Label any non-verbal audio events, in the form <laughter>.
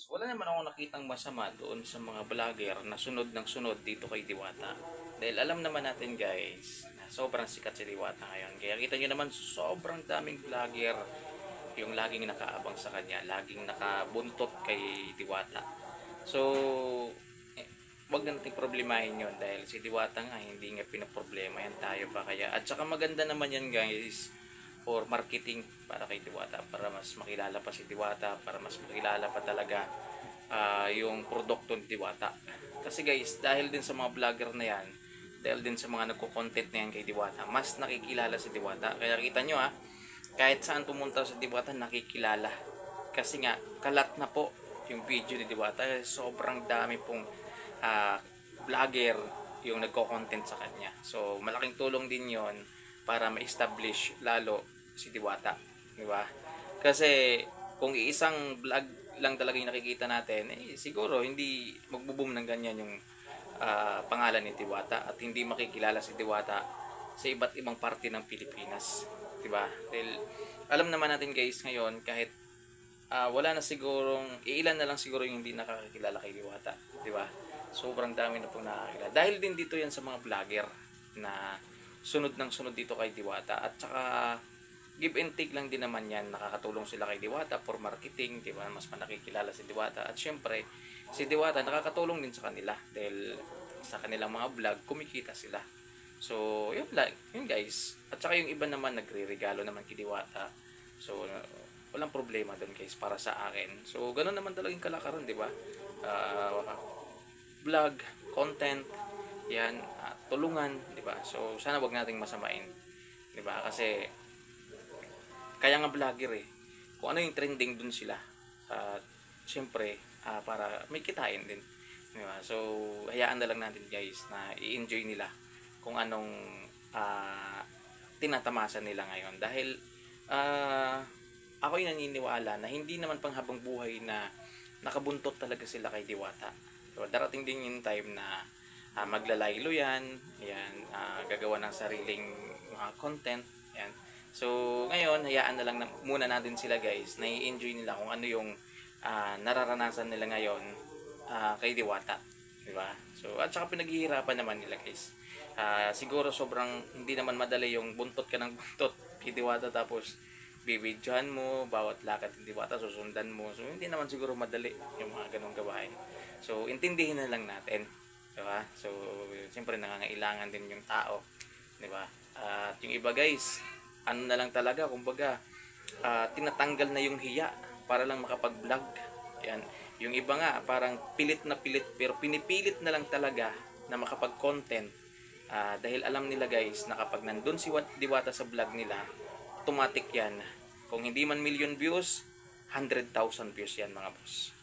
guys, wala naman ako nakitang masama doon sa mga vlogger na sunod ng sunod dito kay Diwata. Dahil alam naman natin guys, na sobrang sikat si Diwata ngayon. Kaya kita nyo naman, sobrang daming vlogger yung laging nakaabang sa kanya, laging nakabuntot kay Diwata. So, eh, wag na nating problemahin yun dahil si Diwata nga hindi nga pinaproblema yan tayo pa kaya. At saka maganda naman yan guys for marketing para kay Diwata para mas makilala pa si Diwata para mas makilala pa talaga ah, yung produkto ni Diwata. Kasi guys dahil din sa mga vlogger na yan dahil din sa mga nagko-content na yan kay Diwata mas nakikilala si Diwata. Kaya kita nyo ha kahit saan pumunta sa Diwata nakikilala. Kasi nga kalat na po yung video ni Diwata. Sobrang dami pong ah, vlogger yung nagko-content sa kanya. So malaking tulong din yon para ma-establish lalo si Diwata, di ba? Kasi kung isang vlog lang talaga yung nakikita natin, eh, siguro hindi magbo-boom ng ganyan yung ah, pangalan ni Diwata at hindi makikilala si Diwata sa iba't ibang parte ng Pilipinas, di ba? Dahil alam naman natin guys ngayon kahit ah, wala na sigurong iilan na lang siguro yung hindi nakakakilala kay Diwata, di ba? Sobrang dami na pong nakakilala. Dahil din dito yan sa mga vlogger na sunod ng sunod dito kay Diwata. At saka give and take lang din naman yan. Nakakatulong sila kay Diwata for marketing di ba? Mas manakikilala si Diwata. At syempre si Diwata nakakatulong din sa kanila. Dahil sa kanilang mga vlog kumikita sila. So yun lang yun guys. At saka yung iba naman nagre-regalo naman kay Diwata. So walang problema doon guys para sa akin. So ganun naman talaga yung kalakaran di ba? Ah, vlog content yan ah, tulungan di ba? So sana wag nating masamain di ba? Kasi kaya nga vlogger eh. Kung ano yung trending dun sila at syempre ah, para may kitain din di ba? So hayaan na lang natin guys na i-enjoy nila kung anong ah, tinatamasan nila ngayon. Dahil ah, ako'y naniniwala na hindi naman panghabang buhay na nakabuntot talaga sila kay Diwata. So, darating din yung time na ah, maglalaylo yan, yan ah, gagawa ng sariling mga content, yan. So, ngayon, hayaan na lang na, muna natin sila guys, na i-enjoy nila kung ano yung ah, nararanasan nila ngayon ah, kay Diwata. Di ba? So, at saka pinaghihirapan naman nila guys. Ah, siguro sobrang hindi naman madali yung buntot ka ng <laughs> buntot kay Diwata tapos bibidyohan mo, bawat lakad ng Diwata susundan mo. So, hindi naman siguro madali yung mga ganong gawain. So, intindihin na lang natin. Di ba? So, siyempre nangangailangan din yung tao. Di ba? At yung iba guys, ano na lang talaga, kumbaga, ah, tinatanggal na yung hiya para lang makapag-vlog. Yan. Yung iba nga, parang pilit na pilit, pero pinipilit na lang talaga na makapag-content. Ah, dahil alam nila guys, na kapag nandun si Wat- Diwata sa vlog nila, automatic yan. Kung hindi man million views, 100,000 views yan mga boss.